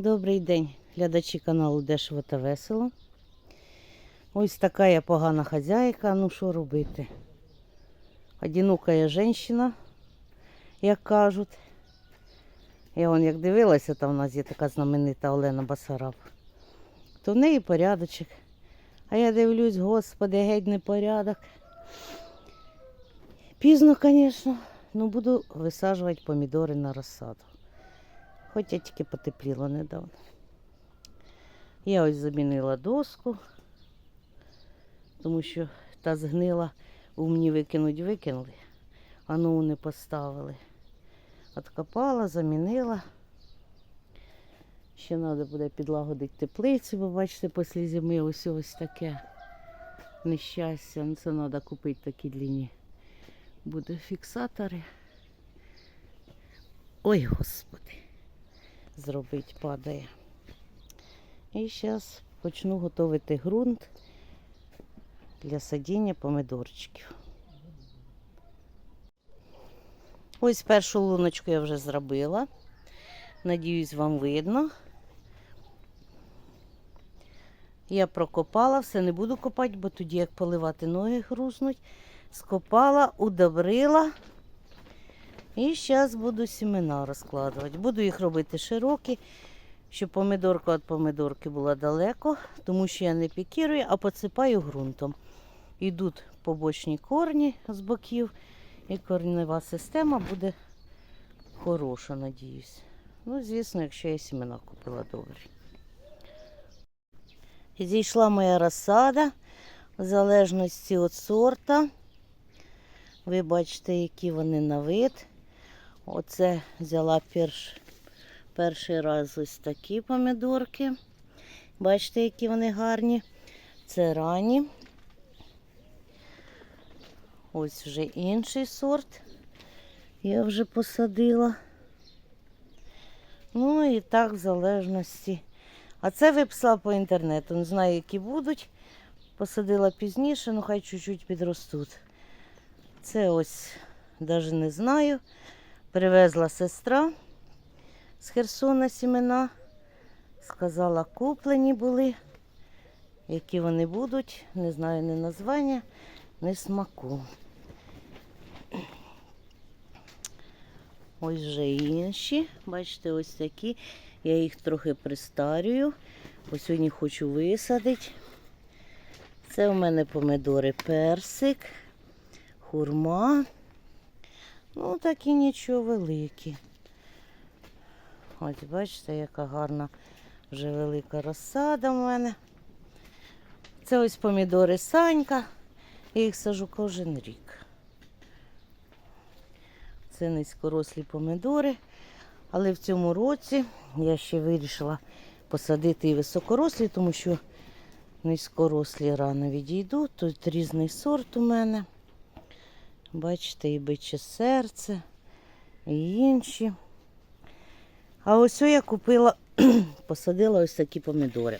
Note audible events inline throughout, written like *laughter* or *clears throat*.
Добрий день, глядачі каналу Дешево та Весело. Ось така я погана хазяйка, ну що робити? Одинока я жінка, як кажуть. Я вон як дивилася, там у нас є така знаменита Олена Басараб. То в неї порядочок. А я дивлюсь, господи, геть не порядок. Пізно, звісно, ну буду висаджувати помідори на розсаду. Хоча тільки потепліло недавно. Я ось замінила доску, тому що та згнила, у мені викинуть викинули, а нову не поставили. Откопала, замінила. Ще треба буде підлагодити теплицю, бо бачите, після зими ось ось таке нещастя. Ну, Це треба купити такі длинні. Буде фіксатори. Ой, господи зробити, падає. І зараз почну готувати ґрунт для садіння помидорчиків. Ось першу луночку я вже зробила. Надіюсь, вам видно. Я прокопала, все не буду копати, бо тоді як поливати ноги грузнуть. Скопала, удобрила. І зараз буду сімена розкладувати. Буду їх робити широкі, щоб помидорка від помидорки була далеко, тому що я не пікірую, а посипаю ґрунтом. Йдуть побочні корні з боків, і корнева система буде хороша, надіюсь. Ну, звісно, якщо я сімена купила добре. Зійшла моя розсада в залежності від сорта. Ви бачите, які вони на вид. Оце взяла перш, перший раз ось такі помідорки. Бачите, які вони гарні. Це ранні. Ось вже інший сорт. Я вже посадила. Ну і так в залежності. А це виписала по інтернету. Не знаю, які будуть. Посадила пізніше, ну хай чуть-чуть підростуть. Це ось навіть не знаю. Привезла сестра з Херсона сімена. Сказала, куплені були. Які вони будуть, не знаю ні названня, ні смаку. Ось вже інші. Бачите, ось такі. Я їх трохи пристарюю. Ось сьогодні хочу висадити. Це у мене помидори персик, хурма. Ну, такі нічого великі. Ось бачите, яка гарна вже велика розсада в мене. Це ось помідори Санька. Я їх сажу кожен рік. Це низькорослі помідори. Але в цьому році я ще вирішила посадити і високорослі, тому що низькорослі рано відійдуть. Тут різний сорт у мене. Бачите, і биче серце, і інші. А ось я купила, *clears throat* посадила ось такі помідори.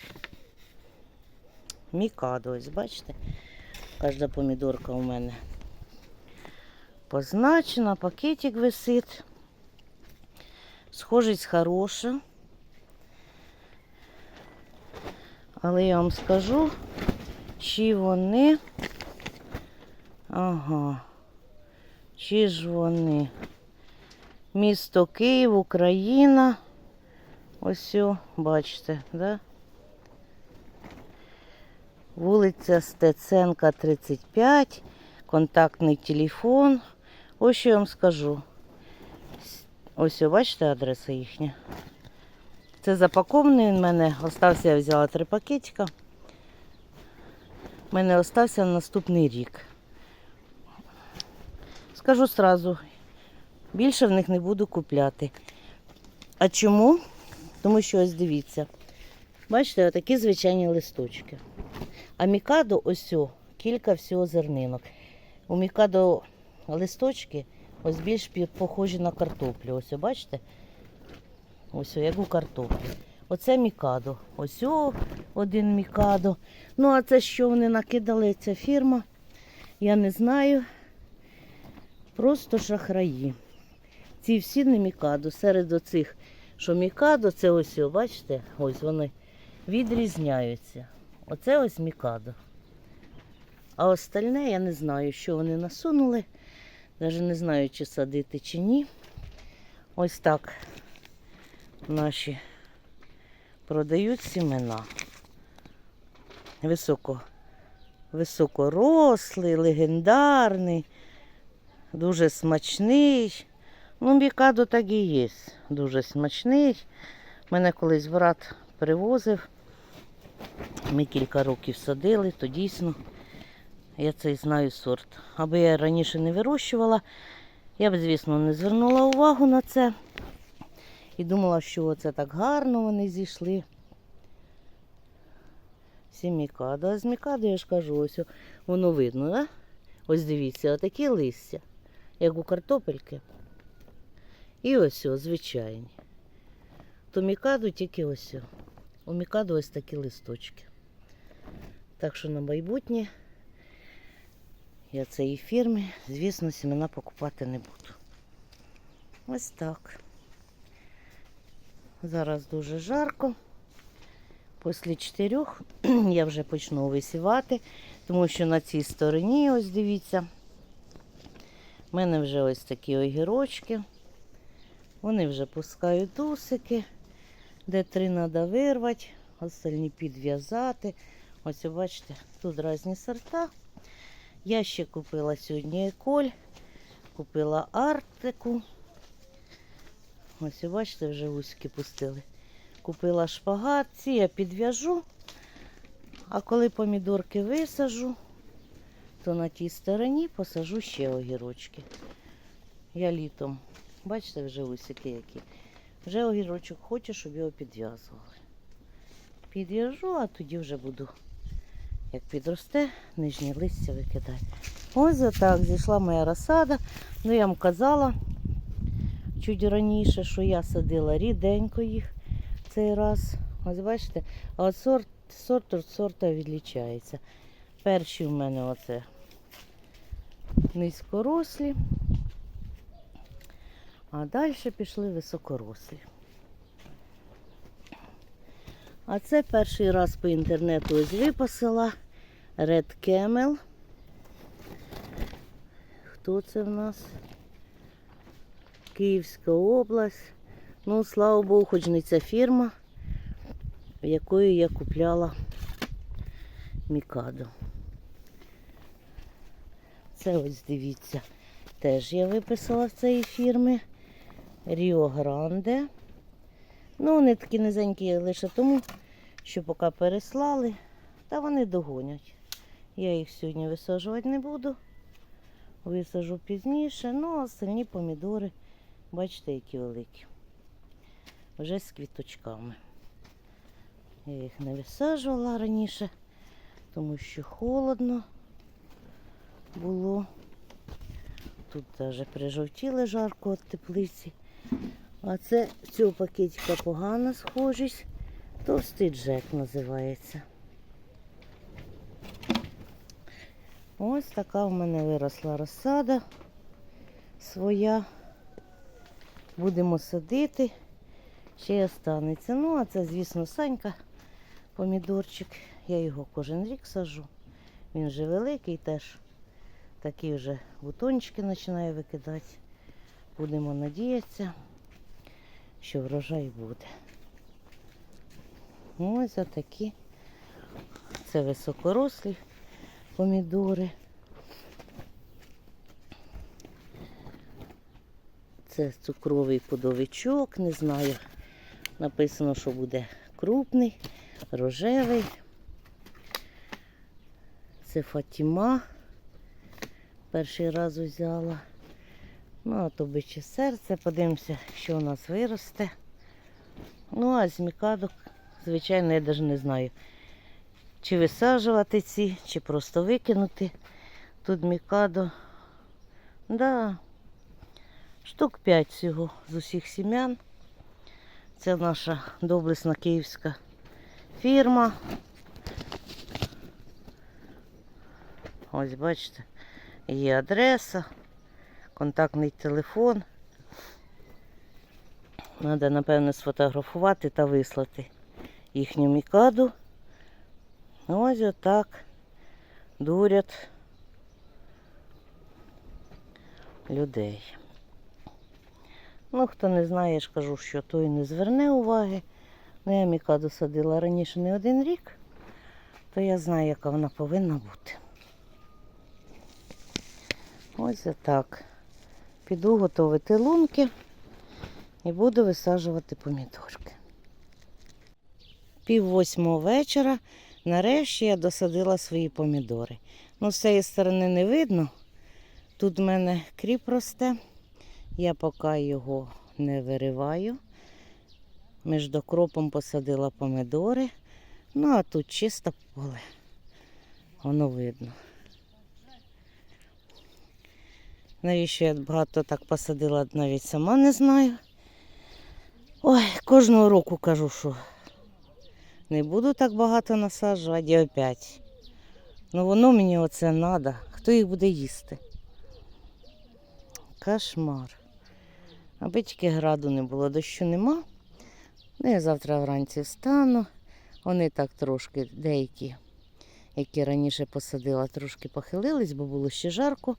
Мікадо, ось бачите? Кожна помідорка у мене позначена, пакетик висить. Схожість хороша. Але я вам скажу, чи вони. Ага. Чи ж вони? Місто Київ, Україна. Ось, о, бачите, да? Вулиця Стеценка, 35, контактний телефон. Ось що я вам скажу. Ось, бачите, адреса їхня. Це запакований він мене. Остався, я взяла три пакетика. У мене остався на наступний рік. Скажу сразу, більше в них не буду купляти. А чому? Тому що ось дивіться. Бачите, отакі звичайні листочки. А мікадо ось о, кілька всього зернинок. У мікадо листочки ось більш похожі на картоплю. Ось, бачите? Ось, о, як у картоплі. Оце мікадо. Ось о, один мікадо. Ну, а це що вони накидали, ця фірма? Я не знаю. Просто шахраї. Ці всі не мікадо. Серед оцих, що мікадо це ось, бачите, ось вони відрізняються. Оце ось мікадо. А остальне я не знаю, що вони насунули. Навіть не знаю, чи садити, чи ні. Ось так наші продають сімена. Високо, високорослий, легендарний, дуже смачний. Ну, мікадо так і є. Дуже смачний. Мене колись брат привозив. Ми кілька років садили, то дійсно я цей знаю сорт. Аби я раніше не вирощувала, я б, звісно, не звернула увагу на це. І думала, що оце так гарно вони зійшли. Всі мікадо. А з мікадо, я ж кажу, ось воно видно, да? Ось дивіться, отакі листя, як у картопельки. І ось, о, звичайні. То мікадо тільки ось. У мікадо ось такі листочки. Так що на майбутнє я цієї фірми, звісно, сімена покупати не буду. Ось так. Зараз дуже жарко. Після чотирьох *clears throat* я вже почну висівати, тому що на цій стороні, ось дивіться, в мене вже ось такі огірочки. Вони вже пускають дусики, де три треба вирвати, остальні підв'язати. Ось бачите, тут різні сорта. Я ще купила сьогодні еколь, купила артику. Ось бачите, вже гуськи пустили. Купила шпагат, ці я підв'яжу, а коли помідорки висажу, то на тій стороні посажу ще огірочки. Я літом, бачите, вже усики які. Вже огірочок хочу, щоб його підв'язували. Підв'яжу, а тоді вже буду, як підросте, нижні листя викидати. Ось отак зійшла моя розсада. Ну, я вам казала чуть раніше, що я садила ріденько їх цей раз. Ось бачите, а от сорт, сорт від сорта відлічається. Перші в мене оце низькорослі, а далі пішли високорослі. А це перший раз по інтернету ось випасила Red Camel. Хто це в нас? Київська область. Ну, слава Богу, хоч не ця фірма, в якої я купляла Мікадо. Це ось дивіться, теж я виписала з цієї фірми Ріо Гранде. Ну, вони такі низенькі лише тому, що поки переслали, та вони догонять. Я їх сьогодні висаджувати не буду. Висажу пізніше. Ну, а остальні помідори, бачите, які великі. Вже з квіточками. Я їх не висаджувала раніше, тому що холодно було. Тут навіть прижовтіли жарко від теплиці. А це цього пакетика погана схожість. Товстий джек називається. Ось така в мене виросла розсада своя. Будемо садити. Ще й останеться. Ну, а це, звісно, Санька, помідорчик. Я його кожен рік сажу. Він вже великий теж. Такі вже бутончики починає викидати. Будемо надіятися, що врожай буде. Ось такі. Це високорослі помідори. Це цукровий подовичок, не знаю. Написано, що буде крупний, рожевий. Це Фатіма. Перший раз взяла. Ну, а то биче серце. Подивимося, що у нас виросте. Ну, а з звичайно, я навіть не знаю, чи висаджувати ці, чи просто викинути. Тут мікадо. Да, штук 5 всього з усіх сім'ян. Це наша доблесна київська фірма. Ось бачите, є адреса, контактний телефон. Треба, напевно, сфотографувати та вислати їхню мікаду. Ось отак дурять людей. Ну, хто не знає, я ж кажу, що той не зверне уваги. Ну, я мікаду садила раніше не один рік, то я знаю, яка вона повинна бути. Ось так. Піду готувати лунки і буду висаджувати помідорки. Пів восьмого вечора нарешті я досадила свої помідори. Ну, з цієї сторони не видно. Тут в мене кріп росте. Я поки його не вириваю. Між кропом посадила помидори. Ну, а тут чисто поле. Воно видно. Навіщо я багато так посадила, навіть сама не знаю. Ой, кожного року кажу, що не буду так багато насаджувати, і опять. Ну воно мені оце треба. Хто їх буде їсти? Кошмар. Аби тільки граду не було, дощу нема. Ну, я завтра вранці встану. Вони так трошки, деякі, які раніше посадила, трошки похилились, бо було ще жарко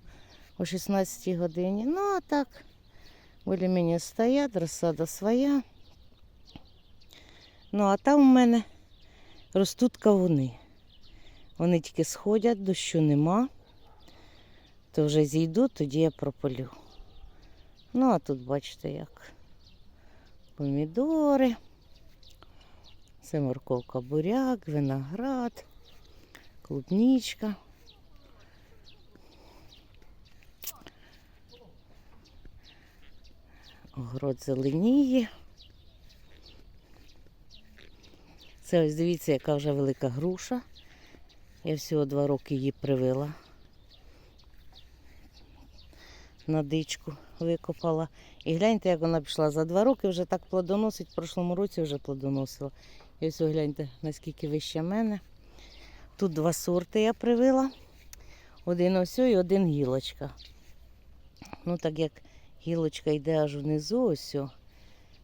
о 16 годині. Ну, а так, більш-менш стоять, розсада своя. Ну, а там у мене ростуть кавуни. Вони тільки сходять, дощу нема. То вже зійдуть, тоді я прополю. Ну, а тут бачите, як помідори. Це морковка буряк, виноград, клубничка. Огород зеленіє. Це ось дивіться, яка вже велика груша. Я всього два роки її привила. На дичку викопала. І гляньте, як вона пішла за два роки, вже так плодоносить. В прошлому році вже плодоносила. І ось гляньте, наскільки вище мене. Тут два сорти я привила. Один ось і один гілочка. Ну, так як гілочка йде аж внизу, ось. о,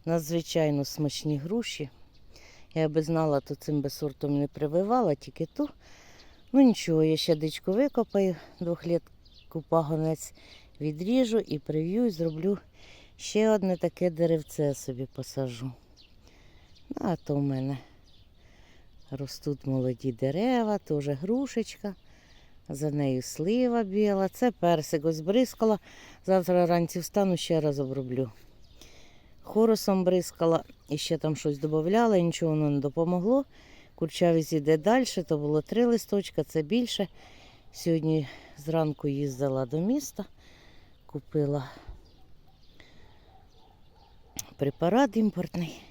Надзвичайно смачні груші. Я би знала, то цим би сортом не прививала, тільки ту. Ну нічого, я ще дичку викопаю, двохлітку пагонець відріжу і прив'ю, і зроблю ще одне таке деревце собі посажу. Ну, а то в мене ростуть молоді дерева, теж грушечка. За нею слива біла. Це персик ось бризкала. Завтра вранці встану, ще раз оброблю. Хорусом бризкала і ще там щось додавала, і нічого воно не допомогло. Курчавість іде далі, то було три листочка, це більше. Сьогодні зранку їздила до міста, купила препарат імпортний.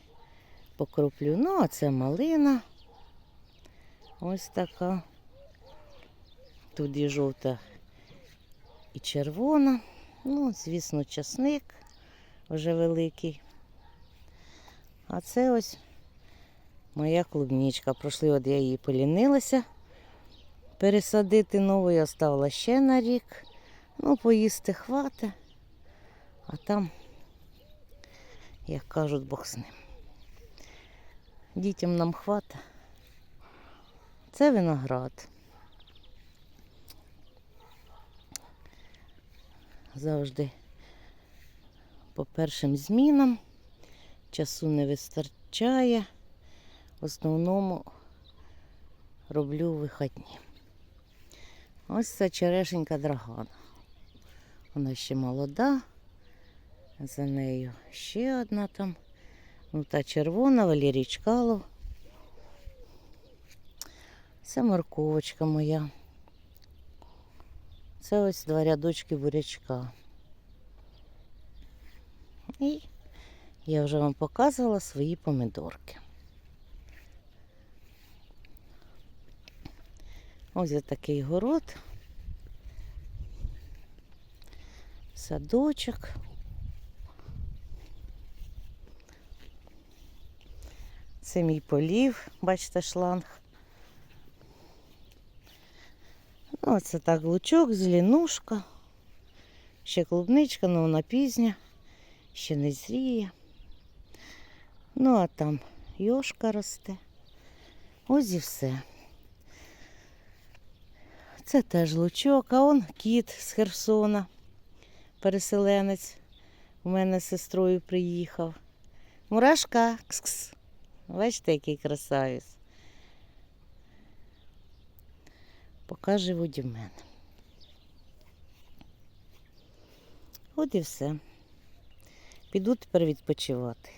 Покроплю. Ну, а це малина. Ось така. Тут є жовта і червона. Ну, звісно, часник вже великий. А це ось моя клубничка. Пройшли, от я її полінилася пересадити нову, я ще на рік. Ну, поїсти хвата. А там, як кажуть, Бог з ним. Дітям нам хвата. Це виноград. Завжди по першим змінам. Часу не вистачає. В основному роблю вихідні. Ось ця черешенька драгана. Вона ще молода. За нею ще одна там. Ну, та червона, Валерій Чкалов. Це морковочка моя. Це ось два рядочки бурячка. І я вже вам показувала свої помідорки. Ось такий город. Садочок. Це мій полів, бачите, шланг. Ну, оце так лучок, зеленушка. Ще клубничка, але вона пізня, ще не зріє. Ну, а там йошка росте. Ось і все. Це теж лучок, а он кіт з Херсона, переселенець. У мене з сестрою приїхав. Мурашка. Кс-кс. Бачите, який красавець. Поки живуть в мене. От і все. Піду тепер відпочивати.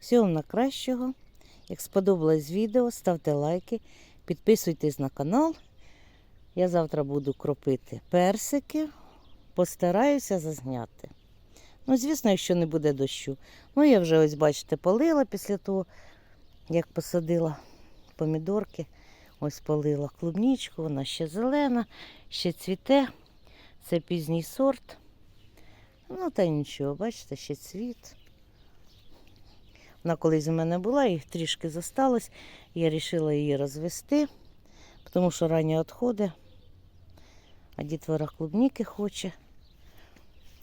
Всього вам на кращого. Як сподобалось відео, ставте лайки, підписуйтесь на канал. Я завтра буду кропити персики. Постараюся зазняти. Ну, звісно, якщо не буде дощу. Ну, я вже ось, бачите, полила після того, як посадила помідорки. Ось полила клубнічку, вона ще зелена, ще цвіте. Це пізній сорт. Ну, та нічого, бачите, ще цвіт. Вона колись у мене була, їх трішки зосталось. Я вирішила її розвести, тому що ранні відходи, а дітвора клубніки хоче.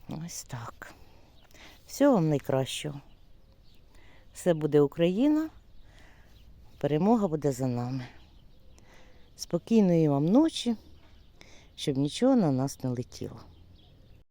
Ось так. Всього вам найкращого. Все буде Україна. Перемога буде за нами. Спокійної вам ночі, щоб нічого на нас не летіло.